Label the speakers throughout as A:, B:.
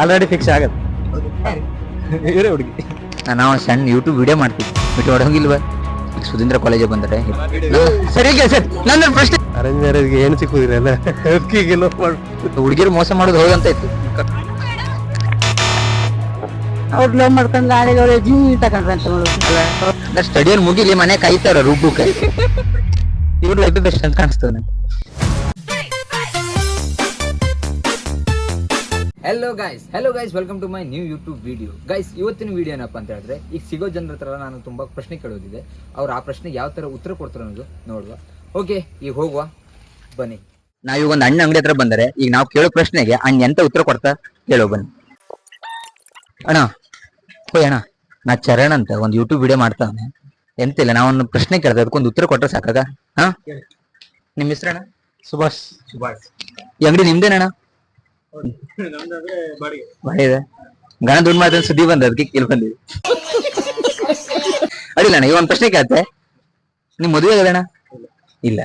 A: Already fix ಆಗತ್ತೆ. ಇವರೇ ಹುಡುಗಿ.
B: ನಾವು ಸಣ್ಣ ಯೂಟ್ಯೂಬ್ ವಿಡಿಯೋ ಮಾಡ್ತೀವಿ. ಬಿಟ್ಟು ಹೊಡಂಗಿಲ್ವ ಸುಧೀಂದ್ರ ಕಾಲೇಜಿಗೆ ಬಂದರೆ. ಸರಿ ಸರ್. ನನ್ನ ಪ್ರಶ್ನೆ
A: ಅರೇಂಜ್ ಮ್ಯಾರೇಜ್ಗೆ ಏನು ಸಿಕ್ಕುದಿಲ್ಲ ಅದಕ್ಕೆ
B: ಹುಡುಗಿರು ಮೋಸ ಮಾಡೋದು ಹೋಗಂತ ಇತ್ತು.
C: ಅವ್ರು ಲವ್ ಮಾಡ್ಕೊಂಡು ನಾಳೆಗೆ ಅವ್ರ ಜೀವ ತಗೊಂಡ್ರೆ ಅಂತ ಮಾಡೋದು
B: ಸ್ಟಡಿಯಲ್ಲಿ ಮುಗಿಲಿ ಮನೆ ಕಾಯ್ತಾರ ರುಬ್ಬಕ್ಕೆ ಇವ್ರು ಲೈಫ್ ಬೆಸ್ಟ್ ಅಂತ ಕಾಣಿಸ್ತದೆ ನಂಗೆ.
D: Hello guys hello guys welcome to my new YouTube video guys ಇವತ್ತಿನ ವಿಡಿಯೋ ಏನಪ್ಪ ಅಂತ ಹೇಳಿದ್ರೆ ಈಗ ಸಿಗೋ ಜನರ ಹತ್ರ ನಾನು ತುಂಬಾ ಪ್ರಶ್ನೆ ಕೇಳೋದಿದೆ. ಅವ್ರು ಆ ಪ್ರಶ್ನೆಗೆ ಯಾವ ತರ ಉತ್ತರ ಕೊಡ್ತಾರೆ ಅನ್ನೋದು ನೋಡುವ. ಓಕೆ ಈಗ ಹೋಗುವ. ಬನ್ನಿ.
B: ನಾವೀಗ ಒಂದು ಅಣ್ಣ ಅಂಗಡಿ ಹತ್ರ ಬಂದರೆ. ಈಗ ನಾವು ಕೇಳೋ ಪ್ರಶ್ನೆಗೆ ಅಣ್ಣ ಎಂತ ಉತ್ತರ ಕೊಡ್ತಾ ಕೇಳೋ ಬನ್ನಿ. ಅಣ್ಣ ಹೋಯ್ ಅಣ್ಣ. ನಾ ಚರಣ್ ಅಂತ ಒಂದು ಯೂಟ್ಯೂಬ್ ವಿಡಿಯೋ ಮಾಡ್ತಾನೆ ಎಂತಿಲ್ಲ ಇಲ್ಲ ಒಂದು ಪ್ರಶ್ನೆ ಕೇಳ್ದೆ ಅದಕ್ಕೊಂದು ಉತ್ತರ ಕೊಟ್ಟರೆ ಸಾಕಾಗ? ಹಾ? ನಿಮ್ಮ ಹೆಸರಣ್ಣ?
A: ಸುಭಾಷ್.
B: ಈ ಅಂಗಡಿ ನಿಮ್ದೇನಣ್ಣ? ಬಾಡಿ. ಇದೆ. ಗಣ ದುಡ್ಡು ಸುದ್ದಿ ಬಂದ ಅದಕ್ಕೆ ಕೇಳಿ ಬಂದಿವಿ ಅಡಿಲ್ಲ ಅಣ್ಣ ಈ ಒಂದು ಪ್ರಶ್ನೆ ಕೇಳ್ತೆ. ನಿಮ್ ಮದುವೆ ಆಗದಣ್ಣ? ಇಲ್ಲ.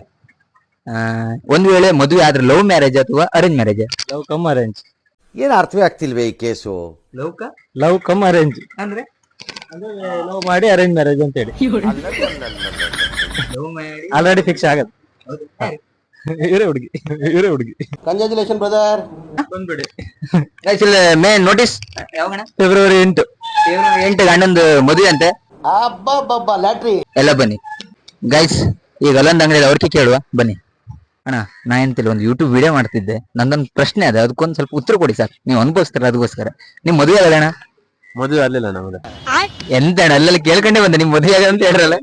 B: ಆ, ಒಂದ್ ವೇಳೆ ಮದುವೆ ಆದ್ರೆ ಲವ್ ಮ್ಯಾರೇಜ್ ಅಥವಾ arrange marriage?
A: Love cum arrange.
E: ಏನ್ ಅರ್ಥವೇ ಆಗ್ತಿಲ್ವೇ ಈ case?
B: Love
A: love cum arrange.
B: ಅಂದ್ರೆ?
A: ಲವ್ ಮಾಡಿ ಅರೇಂಜ್ ಮ್ಯಾರೇಜ್ ಅಂತ ಹೇಳಿ. ಆಲ್ರೆಡಿ ಫಿಕ್ಸ್ ಆಗತ್ತೆ ಇವರೇ ಹುಡುಗಿ ಇವರೇ ಹುಡುಗಿ.
E: ಕಂಗ್ರಾಚುಲೇಷನ್ ಬ್ರದರ್
A: ಬಂದ್ಬಿಡಿ.
B: ಮೇ ನೋಟಿಸ್ ಯಾವಾಗ
A: ಫೆಬ್ರವರಿ ಎಂಟು.
B: ಎಂಟು. ಗಂಡಂದು ಮದುವೆ ಅಂತೆ.
E: ಅಬ್ಬಬ್ಬಬ್ಬ ಲ್ಯಾಟ್ರಿ
B: ಎಲ್ಲ ಬನ್ನಿ. ಗೈಸ್ ಈಗ ಅಲ್ಲೊಂದು ಅಂಗಡಿ ಅವ್ರಿಗೆ ಕೇಳುವ. ಬನ್ನಿ. ಅಣ್ಣ ನಾ ಎಂತಿಲ್ಲ ಒಂದು ಯೂಟ್ಯೂಬ್ ವಿಡಿಯೋ ಮಾಡ್ತಿದ್ದೆ. ನಂದೊಂದು ಪ್ರಶ್ನೆ ಅದ ಅದಕ್ಕೊಂದು ಸ್ವಲ್ಪ ಉತ್ತರ ಕೊಡಿ ಸರ್. ನೀವು ಅನ್ಭವಿಸ್ತಾರ ಅದಕ್ಕೋಸ್ಕರ ನಿಮ್ ಮದುವೆ ಆಗಲ್ಲ ಅಣ್ಣ?
A: ಮದುವೆ ಆಗಲಿಲ್ಲ ನಮ್ದು
B: ಎಂತ ಅಣ್ಣ ಅಲ್ಲೆಲ್ಲ ಕೇಳ್ಕೊಂಡೇ ಬಂದೆ ನಿಮ್ ಮದುವೆ ಆಗಲ್ಲ ಅಂತ ಹೇಳ್ರಲ್ಲ.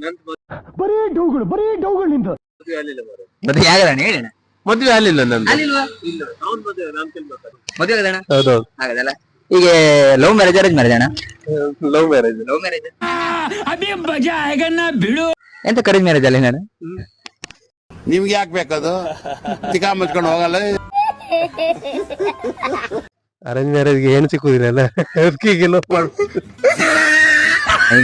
B: ಮದುವೆ ಆಗಲ್ಲ ಅಣ್ಣ ಹೇಳಿ ಅಣ್ಣ.
A: ಮದುವೆ ಆಗ್ಲಿಲ್ಲ ನಂದು.
B: ಮದುವೆ ಆಗಲ್ಲ ಅಣ್ಣ
A: ಹೌದೌದು.
B: ಆಗದಲ್ಲ. ಈಗ ಲವ್ ಮ್ಯಾರೇಜ್ ಅರೇಂಜ್ ಮ್ಯಾರೇಜ್ ಅಣ್ಣ.
A: ಲವ್ ಮ್ಯಾರೇಜ್
B: ಲವ್ ಮ್ಯಾರೇಜ್ ಎಂತ ಕರೇಜ್ ಮ್ಯಾರೇಜ್ ಅಲ್ಲ ನಾನು
E: ನಿಮ್ಗೆ ಯಾಕೆ ಬೇಕದು? ತಿಕಾ ಮುಚ್ಕೊಂಡು ಹೋಗಲ್ಲ.
A: ಅರೇಂಜ್ ಮ್ಯಾರೇಜ್ಗೆ ಏನು ಸಿಕ್ಕುದಿಲ್ಲ ಅಲ್ಲ? ಅದಕ್ಕೆ ಲವ್ ಮಾಡು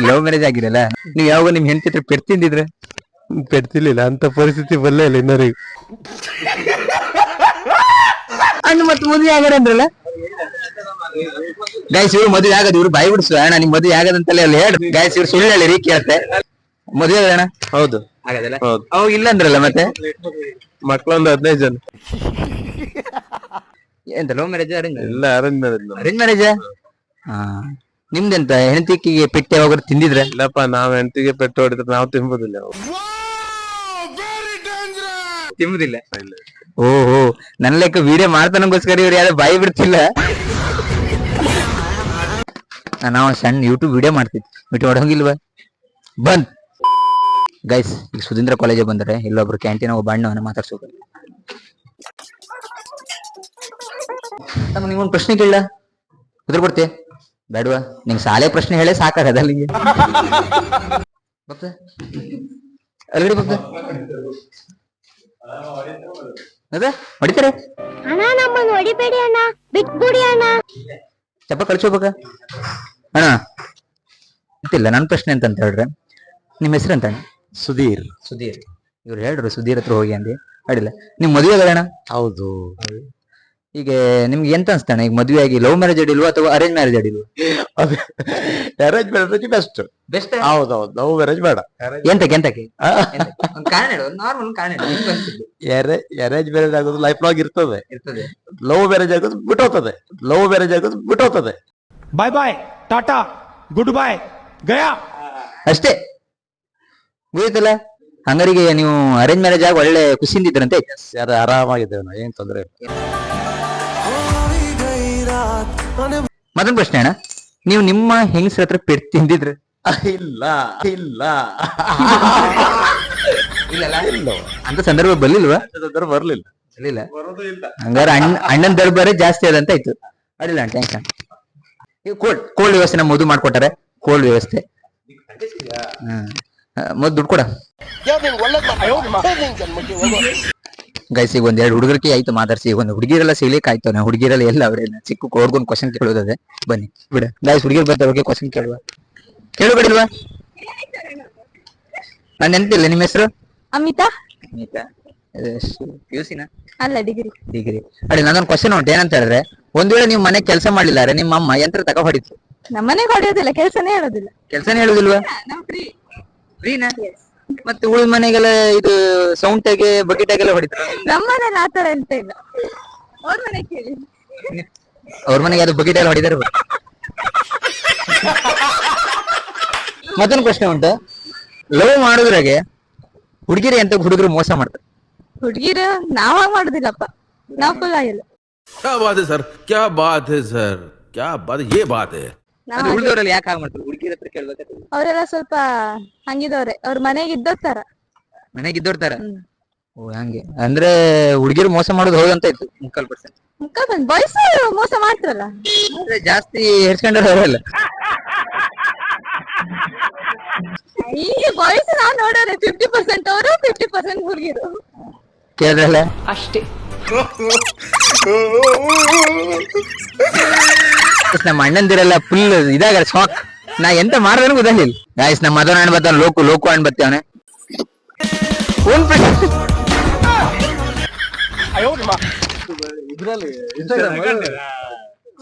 B: ಲವ್ ಮ್ಯಾರೇಜ್ ಆಗಿರಲ್ಲ. ನೀವು ಯಾವಾಗ ನಿಮ್ ಹೆಂಡತಿ ಹತ್ರ ಪೆಟ್ ತಿಂದಿದ್ರೆ?
A: ಪೆಡ್ತಿರ್ಲಿಲ್ಲ ಅಂತ ಪರಿಸ್ಥಿತಿ ಬರ್ಲೇ ಇಲ್ಲ ಇನ್ನರಿಗೆ.
B: ಅಣ್ಣ ಮತ್ತೆ ಮದುವೆ ಆಗ ಅಂದ್ರಲ್ಲ? ಗಾಯ್ಸ್ ಇವ್ರು ಮದುವೆ ಆಗದ ಇವ್ರು ಬಾಯಿ ಬಿಡಿಸು ಅಣ್ಣ ನಿಮ್ ಮದುವೆ ಆಗದಂತಲೇ ಅಲ್ಲಿ ಹೇಳಿ. ಗಾಯ್ಸ್ ಇವ್ರು ಸುಳ್ಳು ಹೇಳಿ ರೀ ಕೇಳ್ತೆ. ಮದುವೆ ಅಣ್ಣ
A: ಹೌದು.
B: ಆಗದಲ್ಲ
A: ಹೌದು.
B: ಅವಾಗ ಇಲ್ಲ ಅಂದ್ರಲ್ಲ ಮತ್ತೆ?
A: ಮಕ್ಳೊಂದು ಹದಿನೈದು ಜನ.
B: ಎಂತ ಲವ್ ಮ್ಯಾರೇಜ್ ಅರೇಂಜ್
A: ಇಲ್ಲ ಅರೇಂಜ್ ಮ್ಯಾರೇಜ್
B: ಅರೇಂಜ್ ಮ್ಯಾರೇಜ್ ಹಾ. ನಿಮ್ದೆಂತ ಹೆಂಡತಿಗೆ ಪೆಟ್ಟೆ ಯಾವಾಗ ತಿಂದಿದ್ರೆ?
A: ಇಲ್ಲಪ್ಪ ನಾವ್ ಹೆಂಡತಿಗೆ ಪೆಟ್ಟು ಹೊಡಿದ್ರೆ ನಾವ್ ತಿಂಬುದಿಲ್ಲ
B: ತಿಂಬುದಿಲ್ಲ ಓಹೋ ನನ್ನ ಲೆಕ್ಕ ವಿಡಿಯೋ ಮಾಡ್ತಾನಗೋಸ್ಕರ ಇವ್ರು ಯಾರು ಬಾಯಿ ಬಿಡ್ತಿಲ್ಲ. ನಾವು ಸಣ್ಣ ಯೂಟ್ಯೂಬ್ ವಿಡಿಯೋ ಮಾಡ್ತಿದ್ವಿ ಬಿಟ್ಟು ಹೊಡೋಂಗಿಲ್ವ ಬಂದ್. ಗೈಸ್ ಈಗ ಸುಧೀಂದ್ರ ಕಾಲೇಜ್ ಬಂದ್ರೆ. ಇಲ್ಲೊಬ್ರು ಕ್ಯಾಂಟೀನ್ ಒಬ್ಬ ಅಣ್ಣವನ್ನ ಮಾತಾಡ್ಸೋದು. ನಮ್ಗೆ ನಿಮ್ಗೊಂದು ಪ್ರಶ್ನೆ ಕೇಳ ಉದ್ರ ಕೊಡ್ತೀಯ? ಬೇಡವಾ? ನಿಂಗೆ ಶಾಲೆ ಪ್ರಶ್ನೆ ಹೇಳೇ ಸಾಕಾಗದಲ್ಲಿ ಬಪ್ಪ. ಅಲ್ಗಡಿ ಬಪ್ಪ. ಅದ ಹೊಡಿತಾರೆ?
F: ಅಣ್ಣ ನಮ್ಮನ್ನು ಹೊಡಿಬೇಡಿ ಅಣ್ಣ. ಬಿಟ್ಬಿಡಿ ಅಣ್ಣ.
B: ಚಪ್ಪ ಕಳ್ಸೋಬೇಕ ಅಣ್ಣ ಗೊತ್ತಿಲ್ಲ ನನ್ನ ಪ್ರಶ್ನೆ ಅಂತ ಹೇಳ್ರೆ. ನಿಮ್ಮ ಹೆಸರು ಅಂತ ಅಣ್ಣ?
A: ಸುಧೀರ್.
B: ಸುಧೀರ್. ಇವ್ರು ಹೇಳ್ರು ಸುಧೀರ್ ಹತ್ರ ಹೋಗಿ ಅಂದಿ. ಅಡಿಲ್ಲ ನಿಮ್ ಮದುವೆ ಅಣ್ಣ?
E: ಹೌದು.
B: ಈಗ ನಿಮ್ಗೆ ಎಂತ ಅನ್ಸ್ತಾನೆ ಈಗ ಮದುವೆ ಆಗಿ ಲವ್ ಮ್ಯಾರೇಜ್ ಅಡಿಲ್ವ ಅಥವಾ ಅರೇಂಜ್ ಮ್ಯಾರೇಜ್ ಅಡಿಲ್ವ
E: ಅರೇಂಜ್ ಮ್ಯಾರೇಜ್ ಬೆಸ್ಟ್
B: ಬೆಸ್ಟ್
E: ಹೌದು ಲವ್ ಮ್ಯಾರೇಜ್ ಬೇಡ.
B: ಎಂತಕ್ಕೆ ಎಂತಕ್ಕೆ? ಕಾರಣ ಹೇಳು ನಾರ್ಮಲ್ ಕಾರಣ
E: ಅರೇಂಜ್ ಮ್ಯಾರೇಜ್ ಆಗೋದು ಲೈಫ್ ಲಾಗ್ ಇರ್ತದೆ.
B: ಇರ್ತದೆ.
E: ಲವ್ ಮ್ಯಾರೇಜ್ ಆಗೋದು ಬಿಟ್ಟೋಗ್ತದೆ. ಲವ್ ಮ್ಯಾರೇಜ್ ಆಗೋದು ಬಿಟ್ಟೋಗ್ತದೆ.
G: Bye bye tata good bye Gaya
B: ಅಷ್ಟೇ. ಗೊತ್ತಲ್ಲ ಹಂಗರಿಗೆ ನೀವು ಅರೇಂಜ್ ಮ್ಯಾರೇಜ್ ಆಗಿ ಒಳ್ಳೆ ಖುಷಿಯಿಂದ ಇದ್ರಂತೆ
E: ಆರಾಮಾಗಿದ್ದೇವೆ ನಾವು ಏನ್ ತೊಂದರೆ ಇಲ್ಲ.
B: ಮತ್ತೊಂದು ಪ್ರಶ್ನೆ ಅಣ್ಣ. ನೀವು ನಿಮ್ಮ ಹೆಂಗಸ್ರ ಹತ್ರ ಪೆಟ್ ತಿಂದಿದ್ರೆ?
E: ಇಲ್ಲ ಇಲ್ಲ.
B: ಇಲ್ಲ. ಅಂತ ಸಂದರ್ಭ ಬರ್ಲಿಲ್ವಾ?
E: ಬರ್ಲಿಲ್ಲ.
B: ಬರ್ಲಿಲ್ಲ. ಹಂಗಾರೆ ಅಣ್ಣ ಅಣ್ಣನ ದರ್ಬಾರೇ ಜಾಸ್ತಿ ಅದಂತ ಆಯ್ತು. ಅಡಿಲ್ಲ ಟ್ಯಾಂಕ್ ಅಣ್ಣ. ಕೋಲ್ಡ್ ಕೋಲ್ಡ್ ವ್ಯವಸ್ಥೆ ನಮ್ಮ ಮದುವೆ ಮಾಡ್ಕೊಟ್ಟಾರೆ. ಕೋಲ್ಡ್ ವ್ಯವಸ್ಥೆ. ಹ್ಮ್. ಮೊದ್ ದುಡ್ಡು ಕೊಡ. ಗೈಸ್ ಈಗ ಒಂದ್ ಎರಡು ಹುಡುಗರಿಗೆ ಆಯ್ತು ಮಾತಾಡ್ಸಿ. ಒಂದು ಹುಡುಗಿರೆಲ್ಲ ಸಿಗ್ಲಿಕ್ಕೆ ಆಯ್ತು. ಹುಡುಗಿರೆಲ್ಲ ಎಲ್ಲ ಅವ್ರೆಲ್ಲ ಚಿಕ್ಕ ಕೋಡ್ಗೊಂಡ್ ಕ್ವಶನ್ ಕೇಳೋದದೆ. ಬನ್ನಿ ಬಿಡ. ಗೈಸ್ ಹುಡುಗಿರ್ ಬರ್ತಾರೆ ಕ್ವಶನ್ ಕೇಳುವ. ಕೇಳಬೇಡಿಲ್ವಾ ನಾನು ನೆನಪಿಲ್ಲ ನಿಮ್ಮ ಹೆಸರು?
F: ಅಮಿತಾ.
B: ಅಮಿತಾ. ಯು ಸಿನ
F: ಅಲ್ಲ ಡಿಗ್ರಿ
B: ಡಿಗ್ರಿ ಅಡಿ ನಂದೊಂದು ಕ್ವಶನ್ ಉಂಟು ಏನಂತ ಹೇಳಿದ್ರೆ ಒಂದ್ ವೇಳೆ ನೀವು ಮನೆ ಕೆಲಸ ಮಾಡ್ಲಿಲ್ಲ ನಿಮ್ಮ ಅಮ್ಮ ಯಂತ್ರ ತಕ ಹೊಡಿತು.
F: ನಮ್ಮನೆ ಹೊಡೆಯೋದಿಲ್ಲ ಕೆಲಸನೇ ಹೇಳೋದಿಲ್ಲ.
B: ಕೆಲ್ಸನೇ ಹೇಳುದಿಲ್ವಾ? ಫ್ರೀನಾ ಮತ್ತೆ ಉಳಿದ ಮನೆಗೆಲ್ಲ ಇದು ಸೌಂಡ್ ತೆಗೆ ಬಕೆಟ್ ಆಗೆಲ್ಲ ಹೊಡಿತಾರ
F: ನಮ್ಮನೇಲಿ ಆತರ ಎಂತ ಇಲ್ಲ ಅವ್ರ ಮನೆ ಕೇಳಿ
B: ಅವ್ರ ಮನೆಗೆ ಅದು ಬಕೆಟ್ ಎಲ್ಲ ಹೊಡಿದಾರೆ ಮತ್ತೊಂದು ಪ್ರಶ್ನೆ ಉಂಟು ಲವ್ ಮಾಡುದ್ರಾಗೆ ಹುಡುಗಿರಿ ಅಂತ ಹುಡುಗರು ಮೋಸ ಮಾಡ್ತಾರೆ
F: ಹುಡ್ಗಿರು ನಾವಾಗ ಮಾಡುದಿಲ್ಲಪ್ಪ ನಾವ್ ಫುಲ್ ಆಗಿಲ್ಲ
H: क्या बात है सर क्या बात है सर क्या बात ये बात है
F: ನಾವ್
B: ಅದು ಉಳಿದವರಲ್ಲಿ ಯಾಕೆ ಹಾಗೆ ಮಾಡ್ತಾರೆ? ಹುಡುಗಿರ ಹತ್ರ ಕೇಳ್ಬೇಕಾಗ್ತದೆ
F: ಅವರೆಲ್ಲ ಸ್ವಲ್ಪ ಹಂಗಿದವ್ರೆ. ಅವ್ರ ಮನೆಗೆ ಇದ್ದೋರ್ತಾರ.
B: ಮನೆಗೆ ಇದ್ದೋರ್ತಾರ?
F: ಹ್ಮ್.
B: ಓ ಹಂಗೆ. ಅಂದ್ರೆ ಹುಡುಗಿರು ಮೋಸ ಮಾಡೋದು ಹೌದಂತ ಇತ್ತು ಮುಕ್ಕಾಲ್ ಪರ್ಸೆಂಟ್
F: ಮುಖ ಬಂದ್ ಬಾಯ್ಸ್ ಮೋಸ ಮಾಡ್ತಾರಲ್ಲ.
B: ಅಂದ್ರೆ ಜಾಸ್ತಿ ಹೆರ್ಸ್ಕೊಂಡ್ರೆ ಅವರಲ್ಲ.
F: ಈಗ ಬಾಯ್ಸ್ ನಾವ್ ನೋಡೋರೆ ಫಿಫ್ಟಿ ಪರ್ಸೆಂಟ್ ಅವರು ಫಿಫ್ಟಿ ಪರ್ಸೆಂಟ್ ಹುಡುಗಿರು.
B: ಕೇಳಿದ್ರಲ್ಲ?
F: ಅಷ್ಟೇ.
B: ನಮ್ಮ ಅಣ್ಣಂದಿರೆಲ್ಲ ಫುಲ್ ಇದಾಗ ಶಾಕ್ ನಾ ಎಂತ ಮಾಡಿದ್ರು ಗೊತ್ತಿಲ್ಲ ಗಾಯ್ಸ್ ನಮ್ಮ ಮದನ ಅಣ್ಣ ಬರ್ತಾನೆ, ಲೋಕು ಲೋಕು ಅಣ್ಣ ಬರ್ತಾವನೆ
A: ಇದ್ರಲ್ಲಿ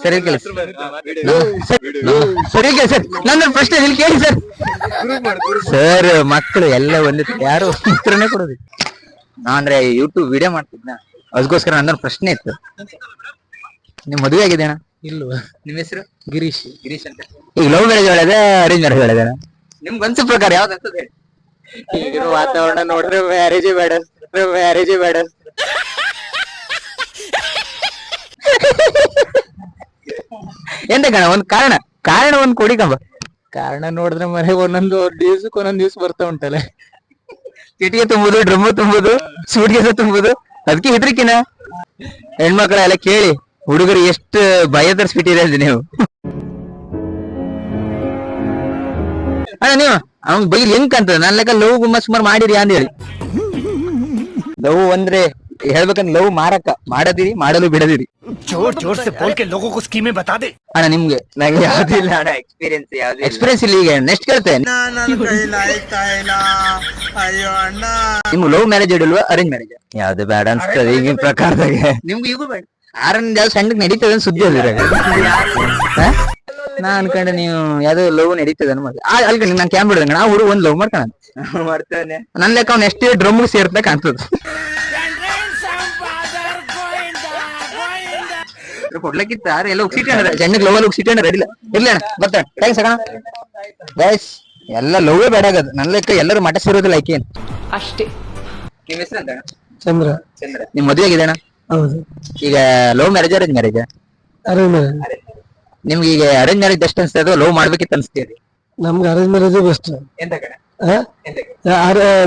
B: ಸರಿ, ಕೇಳಿ. ಸರ್ ನನ್ನ ಪ್ರಶ್ನೆ ಇಲ್ಲಿ ಕೇಳಿ ಸರ್. ಸರ್, ಮಕ್ಕಳು ಎಲ್ಲ ಒಂದೇ ಯಾರು ಉತ್ತರನೇ ಕೊಡೋದು ನಾ ಅಂದ್ರೆ ಯೂಟ್ಯೂಬ್ ವಿಡಿಯೋ ಮಾಡ್ತಿದ್ನ? ಅದಕ್ಕೋಸ್ಕರ ನನ್ನ ಪ್ರಶ್ನೆ ಇತ್ತು. ನಿಮ್ ಮದುವೆ ಆಗಿದೆ ಅಣ್ಣ
A: ಇಲ್ವ
B: ನಿಮ್ಮ ಹೆಸರು?
A: ಗಿರೀಶ್.
B: ಗಿರೀಶ್ ಅಂತ. ಈಗ ಲವ್ ಮ್ಯಾರೇಜ್ ಒಳಗೆ ಅರೇಂಜ್ ಮ್ಯಾರೇಜ್ ಒಳಗೆ ನಿಮ್ಗೆ ಅನ್ಸೋ ಪ್ರಕಾರ ಯಾವ್ದು ಅನ್ಸದೆ
A: ಈಗಿರೋ ವಾತಾವರಣ ನೋಡಿದ್ರೆ ಮ್ಯಾರೇಜೇ ಬೇಡ. ಮ್ಯಾರೇಜೇ ಬೇಡ.
B: ಎಂತ ಕಣ ಒಂದ್ ಕಾರಣ? ಕಾರಣ ಒಂದ್ ಕೊಡಿ ಕಂಬ.
A: ಕಾರಣ ನೋಡಿದ್ರೆ ಮನೆ ಒಂದೊಂದು ದಿವ್ಸಕ್ಕೆ ಒಂದೊಂದು ದಿವ್ಸ ಬರ್ತಾ ಉಂಟಲ್ಲ.
B: ಚಿಟಿಗೆ ತುಂಬುದು ಡ್ರಮ್ ತುಂಬುದು ಸೂಟ್ಗೆಸ ತುಂಬುದು. ಅದಕ್ಕೆ ಹೆದರಿಕಿನ? ಹೆಣ್ಮಕ್ಳೆಲ್ಲ ಕೇಳಿ, ಹುಡುಗರು ಎಷ್ಟು ಭಯ ತರಿಸ್ಬಿಟ್ಟಿದೆ ಅಂತ ನೀವು. ಅಣ್ಣ, ನೀವು, ಅವ್ನ್ ಬೈಲಿ ಹೆಂಗ್ ಕಾಣ್ತದೆ? ನನ್ನ ಲೆಕ್ಕ ಲವ್ ಗುಮ್ಮ ಸುಮಾರು ಮಾಡಿರಿ ಅಂದೇಳಿ ಲವ್ ಅಂದ್ರೆ ಹೇಳ್ಬೇಕಂದ್ರೆ ಲವ್ ಮಾರಕ ಮಾಡದಿರಿ ಮಾಡಲು ಬಿಡದಿರಿ
G: जोर जोर से बोल के लोगों को स्कीमें बता दे
B: ಅಣ್ಣ ನಿಮ್ಗೆ ನಂಗೆ ಯಾವ್ದಿಲ್ಲ ಅಣ್ಣ ಎಕ್ಸ್ಪೀರಿಯನ್ಸ್ ಯಾವ್ದು ಎಕ್ಸ್ಪೀರಿಯನ್ಸ್ ಇಲ್ಲ ಈಗ ನೆಕ್ಸ್ಟ್ ಕೇಳ್ತೇನೆ ನಿಮ್ಗೆ ಲವ್ ಮ್ಯಾರೇಜ್ ಇಡಲ್ವಾ ಅರೇಂಜ್ ಮ್ಯಾರೇಜ್ ಯಾವ್ದು ಬೇಡ ಅನ್ಸ್ತದೆ ಈಗಿನ ಪ್ರಕಾರದಾಗ ನಿಮ್ಗೆ ಈಗೂ ಬೇಡ ಆರನ್ ಯಾವ್ದು ಸಣ್ಣಗ್ ನಡೀತದೆ ಅಂತ ಸುದ್ದಿ ಅದ್ರಾಗ ಹಾ? ನಾ ಅನ್ಕೊಂಡೆ ನೀವು ಯಾವ್ದೋ ಲವ್ ನಡೀತದೆ ಅನ್ಬೋದು ಅಲ್ಕಂಡಿ ನಾನು ಕ್ಯಾಮ್ ಬಿಡದಂಗ ನಾ ಹುಡುಗ ಒಂದ್ ಲವ್ ಮಾಡ್ತಾನ ಮಾಡ್ತಾನೆ ನನ್ ಲೆಕ್ಕ ಅವ್ನ ಎಷ್ಟೇ ಡ್ರಮ್ ಸೇರ್ತಾ ಕಾಣ್ತದ ಕೊಡ್ಲಕ್ಕಿತ್ತ. ಯಾರು ಎಲ್ಲ ಉಗ್ಸಿಟ್ಕೊಂಡ್ರ ಸಣ್ಣಗ್ ಲವ್ ಅಲ್ಲಿ ಉಗ್ಸಿಟ್ಕೊಂಡ್ರ ರೆಡಿಲ್ಲ ಇರ್ಲಿ ಅಣ್ಣ ಬರ್ತಾನೆ. ಥ್ಯಾಂಕ್ಸ್ ಅಣ್ಣ. ಗೈಸ್ ಎಲ್ಲ ಲವ್ವೇ ಬೇಡ ಆಗದು. ನನ್ನ ಲೆಕ್ಕ ಎಲ್ಲರೂ ಮಠ ಸೇರೋದಿಲ್ಲ ಐಕೆ
F: ಅಷ್ಟೇ.
B: ನಿಮ್ಮ ಹೆಸರು ಅಂತ
A: ಚಂದ್ರ.
B: ಚಂದ್ರ. ನಿಮ್ ಮದುವೆ ಆಗಿದೆ ಅಣ್ಣ?
A: ಹೌದು.
B: ಈಗ love marriage arrange marriage
A: arrange
B: ನಿಮ್ಗೆ ಈಗ ಅರೇಂಜ್ ಮ್ಯಾರೇಜ್ ಬೆಸ್ಟ್ ಅನ್ಸ್ತದೆ ಲವ್ ಮಾಡ್ಬೇಕಿತ್ತು ಅನ್ಸ್ತೀರಿ
A: ನಮ್ಗೆ ಅರೇಂಜ್ ಮ್ಯಾರೇಜ್ ಬೆಸ್ಟ್
B: ಎಂತ ಕಡೆ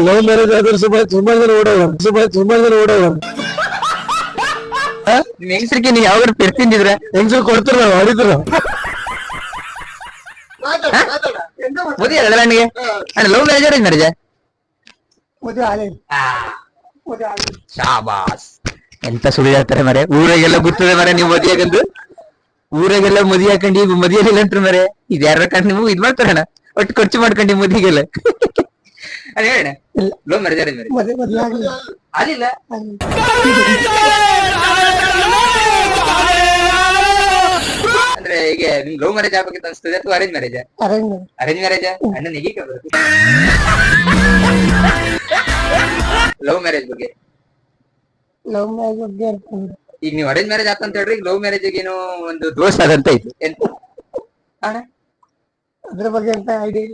A: ಲವ್ ಮ್ಯಾರೇಜ್ ಆದ್ರೆ ಸುಮಾರು ಸುಮಾರು ಜನ ಓಡೋಗ ಸುಮಾರು ಸುಮಾರು ಜನ ಓಡೋಗ
B: ನಿಮ್ ಹೆಂಗಸರಿಗೆ ನೀವು ಯಾವಾಗ ಪೆರ್ ಹೆಂಗ್ಸು
A: ಹೆಂಗ್ಸರು ಕೊಡ್ತಾರ ನಾವು ಹೊಡಿದ್ರು
B: ಮದುವೆ ಆಗಲ್ಲ ನನಗೆ? ಅಣ್ಣ ಲವ್ ಮ್ಯಾರೇಜ್ ಅರೇಂಜ್ ಮ್ಯಾರೇಜ್ ಶಾಬಾಸ್. ಎಂತ ಸುಳಿ ಹೇಳ್ತಾರೆ ಮರೆ ಊರಾಗೆಲ್ಲ ಗೊತ್ತದೆ ಮರೆ ನೀವು ಮದುವೆ ಆಗಂದು ಊರಾಗೆಲ್ಲ ಮದಿ ಹಾಕೊಂಡು ಈಗ ಮದುವೆ ಇಲ್ಲ ಅಂತಾರೆ ಮರೆ ಇದು ಯಾರ ಕಂಡು ನೀವು ಇದ್ ಮಾಡ್ತಾರಣ್ಣ ಒಟ್ಟು ಖರ್ಚು ಮಾಡ್ಕೊಂಡು ಮದಿಗೆಲ್ಲ ಅದೇ ಹೇಳ ಲವ್ ಮ್ಯಾರೇಜ್ ಅರೇಂಜ್ ಮ್ಯಾರೇಜ್ ಅಲ್ಲಿಲ್ಲ ಅಂದ್ರೆ ಹೀಗೆ ನಿಮ್ ಲವ್ ಮ್ಯಾರೇಜ್ ಆಗ್ಬೇಕಿತ್ತು ಅನ್ಸ್ತದೆ ಅಥವಾ ಅರೇಂಜ್ ಮ್ಯಾರೇಜ್ ಅರೇಂಜ್ ಮ್ಯಾರೇಜ್ ಅಣ್ಣನ ಈಗ ಲವ್ ಮ್ಯಾರೇಜ್ ಬಗ್ಗೆ.
C: ಲವ್ ಮ್ಯಾರೇಜ್ ಬಗ್ಗೆ
B: ಈಗ ನೀವು ಅರೇಂಜ್ ಮ್ಯಾರೇಜ್ ಆತಂತ ಹೇಳ್ರಿ ಲವ್ ಮ್ಯಾರೇಜ್ ಏನೋ ಒಂದು ದೋಷ ಅದಂತ ಐತಿ.
C: ಅದ್ರ ಬಗ್ಗೆ ಅಂತ ಐಡಿಯಾ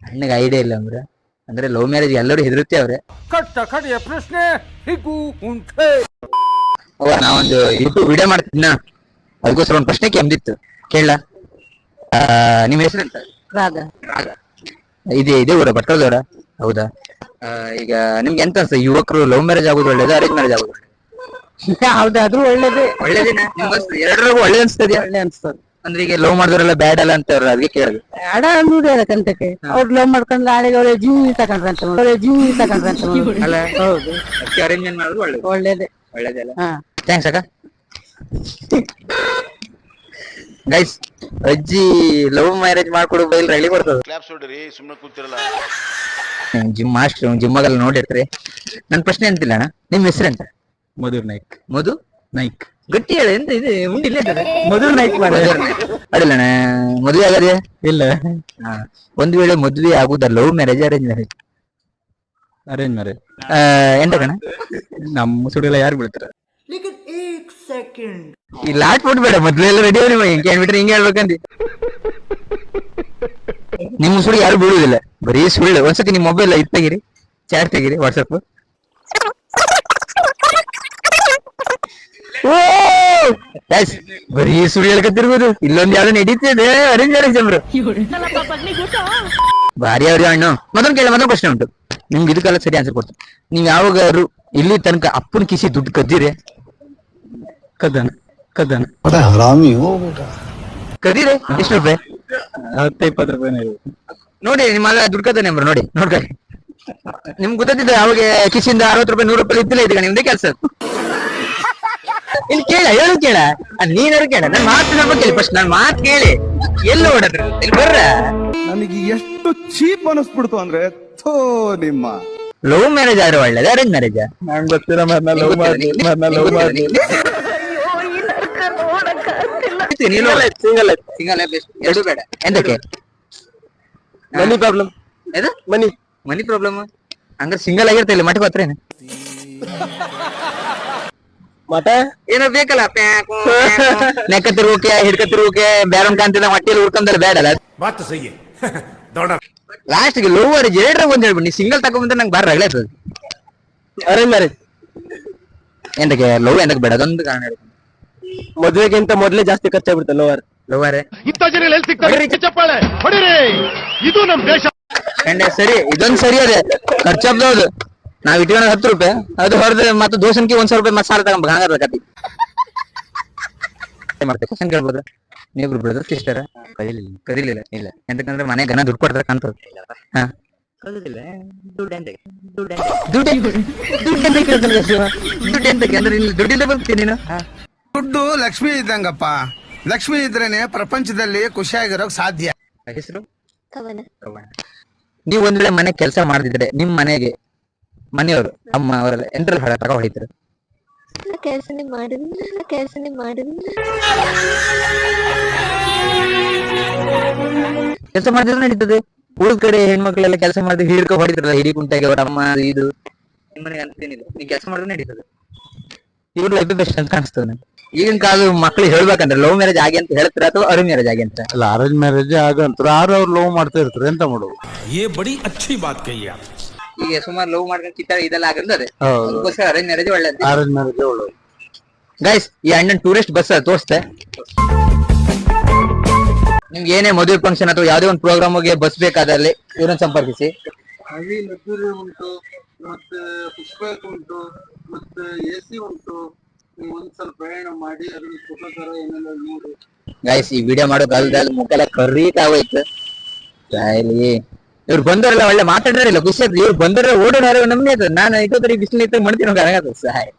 B: ಅಣ್ಣಗೆ ಐಡಿಯಾ ಇಲ್ಲ ಅಂದ್ರೆ? ಅಂದ್ರೆ ಲವ್ ಮ್ಯಾರೇಜ್ ಎಲ್ಲರೂ ಹೆದರುತ್ತೆ ಅವ್ರೆ.
G: ಪ್ರಶ್ನೆ ಹಿಗ್ಗು ಉಂಟೆ.
B: ನಾವೊಂದು ಯೂಟ್ಯೂಬ್ ವಿಡಿಯೋ ಮಾಡ್ತಿದ್ನ. ಅದಕ್ಕೋಸ್ಕರ ಒಂದು ಪ್ರಶ್ನೆ ಕೆಮ್ದಿತ್ತು ಕೇಳ ನಿಮ್ಮ ಹೆಸರು ಎಂತ?
C: ರಾಗ.
B: ರಾಗ. ಇದೆ ಇದೇ ಊರ ಭಟ್ಕಳದವರ? ಹೌದಾ? ಆ, ಈಗ ನಿಮ್ಗೆ ಎಂತ ಅನ್ಸ ಯುವಕರು ಲವ್ ಮ್ಯಾರೇಜ್ ಆಗೋದು ಒಳ್ಳೇದು ಅರೇಂಜ್ ಮ್ಯಾರೇಜ್ ಆಗೋದು?
C: ಯಾವ್ದಾದ್ರೂ ಒಳ್ಳೇದೇ.
B: ಒಳ್ಳೇದೇನಾ? ಎರಡರಿಗೂ ಒಳ್ಳೇದು ಅನ್ಸ್ತದ್ಯಾ
C: ಒಳ್ಳೆ ಅನ್ಸ್ತದೆ
B: ಅಂದ್ರೆ ಈಗ ಲವ್ ಮಾಡಿದವರೆಲ್ಲ ಬ್ಯಾಡ್ ಅಲ್ಲ ಅಂತ ಅದಕ್ಕೆ ಕೇಳಿದ್ರು
C: ಅಡ ಅನ್ನೋದು ಕಂತಕ್ಕೆ. ಅವ್ರು ಲವ್ ಮಾಡ್ಕೊಂಡು ನಾಳೆಗೆ ಅವ್ರ ಜೀವ ತಕೊಂಡ್ರಂತ ಅವ್ರ ಜೀವ ತಕೊಂಡ್ರಂತ
B: ಅಲ್ಲ
C: ಹೌದು.
B: ಅರೇಂಜ್ಮೆಂಟ್ ಮಾಡೋದು ಒಳ್ಳೇದು.
C: ಒಳ್ಳೇದೇ.
B: ಒಳ್ಳೇದಲ್ಲ?
C: ಹಾ.
B: ಥ್ಯಾಂಕ್ಸ್ ಅಕ್ಕ. ಗೈಸ್ ಅಜ್ಜಿ ಲವ್ ಮ್ಯಾರೇಜ್ ಮಾಡ್ಕೊಡು ಬೈಲ್ ರೈಲಿ ಬರ್ತದ.
E: ಕ್ಲಾಪ್ಸ್ ಹೊಡ್ರಿ ಸುಮ್ಮನೆ ಕೂತಿರಲ್ಲ.
B: Gym master ಜಿಮ್ಮಾಗೆಲ್ಲ ನೋಡಿರ್ತೀರಿ. ನನ್ನ ಪ್ರಶ್ನೆ ಅಂತಿಲ್ಲ ಅಣ್ಣ ನಿಮ್ ಹೆಸರು ಅಂತ
A: ಮಧುರ್ ನಾಯ್ಕ್.
B: ಮಧು?
A: ನಾಯ್ಕ್.
B: ಗಟ್ಟಿ ಹೇಳ ಎಂತ ಇದು ಉಂಡಿಲ್ಲ
A: ಮಧುರ್ ನಾಯ್ಕ್ ಮಾಡಿ
B: ಅಡಿಲ್ಲಣ್ಣ ಮದುವೆ ಆಗದೆ?
A: ಇಲ್ಲ.
B: ಹಾ. ಒಂದ್ ವೇಳೆ ಮದ್ವೆ ಆಗುದ love marriage arrange marriage
A: arrange marriage
B: ಎಂತ ಕಣ
A: ನಮ್ಮ ಸುಡಿಲ್ಲ ಯಾರು ಬೀಳ್ತಾರ
B: ಈ ಲಾಟ್ ಬೇಡ ಮೊದ್ಲು ಎಲ್ಲ ರೆಡಿ ನೀವು ಹಿಂಗೆ ಹೇಳ್ಬಿಟ್ರೆ ಹಿಂಗೆ ಹೇಳ್ಬೇಕಂದಿ ನಿಮ್ಮ ಸುಳ್ಳು ಯಾರು ಬೀಳುವುದಿಲ್ಲ ಬರೀ ಸುಳ್ಳು. ಒಂದ್ಸತಿ ನಿಮ್ಮ ಮೊಬೈಲ್ ಇದು ತೆಗಿರಿ ಚಾಟ್ ತೆಗಿರಿ ವಾಟ್ಸಪ್ ಬರೀ ಸುಳ್ಳು ಹೇಳ್ಕತ್ತಿರ್ಬೋದು ಇಲ್ಲೊಂದ್ ಯಾವ್ದು ನಡೀತಿದೆ ಅರೇಂಜ್ ಮ್ಯಾರೇಜ್ ಅವರು ಭಾರಿ ಅವ್ರಿ ಅಣ್ಣ. ಮತ್ತೊಂದು ಕೇಳ ಮತ್ತೊಂದು ಪ್ರಶ್ನೆ ಉಂಟು. ನಿಮ್ಗೆ ಇದಕ್ಕೆಲ್ಲ ಸರಿ ಆನ್ಸರ್ ಕೊಡ್ತೀನಿ. ನೀವು ಯಾವಾಗ ಇಲ್ಲಿ ತನಕ ಅಪ್ಪನ ಕಿಸಿ ದುಡ್ಡು ಕದ್ದಿರಿ
A: ಕದನ ಕದನ.
B: ಕದೀರಿ ಎಷ್ಟು ರೂಪಾಯಿ
A: ಹತ್ತು ಇಪ್ಪತ್ತು ರೂಪಾಯಿ
B: ನೋಡಿ ನಿಮ್ಮ ನಂಬರ್ ನೋಡಿ ನೋಡ್ಕೊಳ್ಳಿ. ನಿಮ್ಗೆ ಗೊತ್ತಿದ್ದ ಅವಾಗ ಕಿಶಿಂದ ಅರವತ್ತು ರೂಪಾಯಿ ನೂರು ರೂಪಾಯಿ ಇದ್ದಿಲ್ಲ ಇದೀಗ ನಿಮ್ದೇ ಕೆಲಸ. ಇಲ್ಲಿ ಕೇಳ ಹೇಳು ಕೇಳ. ನೀನಾರು ಕೇಳ ನನ್ ಮಾತು ನಮ್ಮ ಕೇಳಿ. ಫಸ್ಟ್ ನನ್ ಮಾತು ಕೇಳಿ. ಎಲ್ಲ ಓಡಾಡ್ರಿ? ಇಲ್ಲಿ ಬರ್ರ.
I: ನನಗೆ ಎಷ್ಟು ಚೀಪ್ ಅನಿಸ್ಬಿಡ್ತು ಅಂದ್ರೆ ಥೋ ನಿಮ್ಮ.
B: ಲವ್ ಮ್ಯಾರೇಜ್ ಆದ್ರೆ ಒಳ್ಳೇದು ಅರೇಂಜ್ ಮ್ಯಾರೇಜ್
A: ನಂಗೆ ಗೊತ್ತಿಲ್ಲ ಮತ್ತೆ ಲವ್ ಮಾಡಿ ಲವ್ ಮಾಡಿ
B: ಸಿಂಗಲ್ ಸಿಂಗಲ್ ಬೆಸ್ಟ್ ಎರಡು ಎಂತಕ್ಕೆ?
A: Money problem.
B: ಇದು
A: ಮನಿ.
B: Money problem? ಅಂದ್ರೆ ಸಿಂಗಲ್ ಆಗಿರ್ತಾ ಇಲ್ಲ ಮಠಕ್ಕೆ ಹತ್ರ
A: ಮಠ?
B: ಏನೋ ಬೇಕಲ್ಲ ನೆಕ್ಕ ತಿರುಗೋಕೆ ಹಿಡ್ಕ ತಿರುಗೋಕೆ ಬೇರೆ ಕಾಣ್ತಿಲ್ಲ ಹೊಟ್ಟೆಯಲ್ಲಿ ಉಳ್ಕೊಂಡಲ್ಲ ಬೇಡಲ್ಲ.
H: ಮಾತು
B: ಸಹಿ. ಲಾಸ್ಟ್ಗೆ ಲೋವರ್ ಜೇಡ್ರ ಒಂದ್ ಹೇಳ್ಬಿಡಿ ನೀ ಸಿಂಗಲ್ ತಗೊಂಡ್ರೆ ನಂಗೆ ಬಾರ ರಗಳೆ
A: ಅರೇಂಜ್ ಮ್ಯಾರೇಜ್
B: ಎಂತಕ್ಕೆ? ಲವ್ ಎಂತಕ್ಕೆ ಬೇಡ ಅದೊಂದು ಕಾರಣ
A: ಮದ್ವೆಗಿಂತ ಮೊದ್ಲೇ ಜಾಸ್ತಿ ಖರ್ಚಾಗ್ಬಿಡುತ್ತೆ ಲೋವರ್
B: ಲವರ್
G: ಇಂಥ ಜನ ಎಲ್ಲಿ ಸಿಗ್ತಾರೆ? ಚಪ್ಪಾಳೆ. ಹೊಡಿರಿ. ಇದು ನಮ್ ದೇಶ.
B: ಕಂಡೆ ಸರಿ. ಇದೊಂದ್ ಸರಿ ಅದೇ. ಖರ್ಚಾಗ್ದೌದು ನಾವ್ ಇಟ್ಕೊಂಡ್ ಹತ್ತು ರೂಪಾಯಿ. ಅದು ಹೊರದ್ರೆ ಮತ್ತೆ ದೋಸನ್ಕಿ ಒಂದ್ ಸಾವಿರ ರೂಪಾಯಿ ಮತ್ತೆ ಸಾಲ ತಗೊಂಡ್ ಹಂಗಾರ ಕತಿ ಮಾಡ್ತೆ ಕ್ವಶನ್ ಕೇಳ್ಬೋದ? ನೀವಿಬ್ರು ಬ್ರದರ್ ಸಿಸ್ಟರ್? ಕರೀಲಿಲ್ಲ. ಕರೀಲಿಲ್ಲ. ಇಲ್ಲ. ಎಂತಕಂದ್ರೆ ಮನೆ ಗನ ದುಡ್ಡು ಕೊಡ್ತಾರೆ ಕಾಣ್ತದ. ಹಾ. ದುಡ್ಡು ದುಡ್ಡು ಎಂತಕ್ಕೆ ಕೇಳ್ತಾನೆ ಶಿವ? ದುಡ್ಡು ಎಂತಕ್ಕೆ ಅಂದ್ರೆ ಇಲ್ಲಿ ದುಡ್ಡಿಂದ ಬರ್ತೀನಿ ನೀನು?
I: ದುಡ್ಡು ಲಕ್ಷ್ಮಿ ಇದ್ದಂಗಪ್ಪ. ಲಕ್ಷ್ಮಿ ಇದ್ರೇನೆ ಪ್ರಪಂಚದಲ್ಲಿ ಖುಷಿಯಾಗಿರೋಕ್ ಸಾಧ್ಯ.
B: ಹೆಸರು?
F: ಕವನ.
B: ನೀವು ಒಂದ್ ವೇಳೆ ಮನೆ ಕೆಲಸ ಮಾಡದಿದ್ರೆ ನಿಮ್ ಮನೆಗೆ ಮನೆಯವರು ಅಮ್ಮ ಅವರೆಲ್ಲ ಎಂಟ್ರಲ್ಲಿ ಹೊರ ತಗ ಹೊಡಿತಾರೆ
F: ಕೆಲಸನೇ ಮಾಡಿದ್ನ ಕೆಲಸನೇ ಮಾಡಿದ್ನ
B: ಕೆಲಸ ಮಾಡಿದ್ರೆ ನಡೀತದೆ? ಉಳಿದ ಕಡೆ ಹೆಣ್ಮಕ್ಳೆಲ್ಲ ಕೆಲಸ ಮಾಡಿದ್ರೆ ಹಿಡ್ಕೊ ಹೊಡಿತಾರಲ್ಲ ಹಿಡಿ ಕುಂಟಾಗಿ ಅವ್ರ ಅಮ್ಮ ಅದು ಇದು. ನಿಮ್ ಮನೆಗೆ ಅಂತೇನಿಲ್ಲ ನೀವು ಕೆಲಸ ಮಾಡಿದ್ರೆ ನಡೀತದೆ. ಇವ್ರು ಲೈಫ್ ಬೆಸ್ಟ್ ಅಂತ ಕಾಣಿಸ್ತದೆ ನಂಗೆ. ಈಗಿನ ಕಾಲ ಮಕ್ಳು ಹೇಳ್ಬೇಕಂದ್ರೆ ಲವ್ ಮ್ಯಾರೇಜ್ ಆಗಿ ಅಂತ ಹೇಳ್ತಾರೆ ಅಥವಾ ಅರೇಂಜ್ ಮ್ಯಾರೇಜ್ ಆಗಿ ಅಂತ
A: ಅಲ್ಲ ಅರೇಂಜ್ ಮ್ಯಾರೇಜ್ ಆಗಂತ್ರ ಆರು ಅವ್ರು ಲವ್ ಮಾಡ್ತಾ ಇರ್ತಾರೆ ಎಂತ ಮಾಡೋದು
H: ये बड़ी अच्छी बात कही आप
B: ಈಗ ಸುಮಾರು ಲವ್ ಮಾಡ್ಕೊಂಡು ಕಿತ್ತಾಳ ಇದೆಲ್ಲ ಆಗಂದ್ರೆ
A: ಹೌದು
B: ಅದಕ್ಕೋಸ್ಕರ ಅರೇಂಜ್ ಮ್ಯಾರೇಜ್ ಒಳ್ಳೆದು
A: ಅರೇಂಜ್ ಮ್ಯಾರೇಜ್ ಒಳ್ಳೇದು
B: ಗೈಸ್ ಈ ಅಣ್ಣನ್ ಟೂರಿಸ್ಟ್ ಬಸ್ ತೋರಿಸ್ತೆ ನಿಮ್ಗೆ ಏನೇ ಮದುವೆ ಫಂಕ್ಷನ್ ಅಥವಾ ಯಾವುದೇ ಒಂದು ಪ್ರೋಗ್ರಾಮ್ ಗೆ ಬಸ್ ಬೇಕಾದಲ್ಲಿ ಇವ್ರನ್ನ ಸಂಪರ್ಕಿಸಿ
A: ಹೆವಿ ಲಗ್ಸುರಿ ಉಂಟು ಮತ್ತೆ ಪುಷ್ಪಕ್ ಉಂಟು ಮತ್ತೆ ಎ ಸಿ ಉಂಟು
B: ಗೈಸ್ ಈ ವಿಡಿಯೋ ಮಾಡೋ ಕಾಲದಲ್ಲಿ ಮುಖೆಲ್ಲ ಕರೀತಾಗೋಯ್ತು ಸಾಯ್ಲಿ ಇವ್ರು ಬಂದವರೆಲ್ಲ ಒಳ್ಳೆ ಮಾತಾಡಿದ್ರಿಲ್ಲ ಖುಷಿ ಆಯ್ತು. ಇವ್ರು ಬಂದರೆ ಓಡೋಣ ನಮ್ಗೆ ನಾನು ಇಟ್ಟೋದ್ರಿ ಬಿಸಿಲು ಇತ್ತು ಮಾಡ್ತೀನಿ ಸಾಯ್.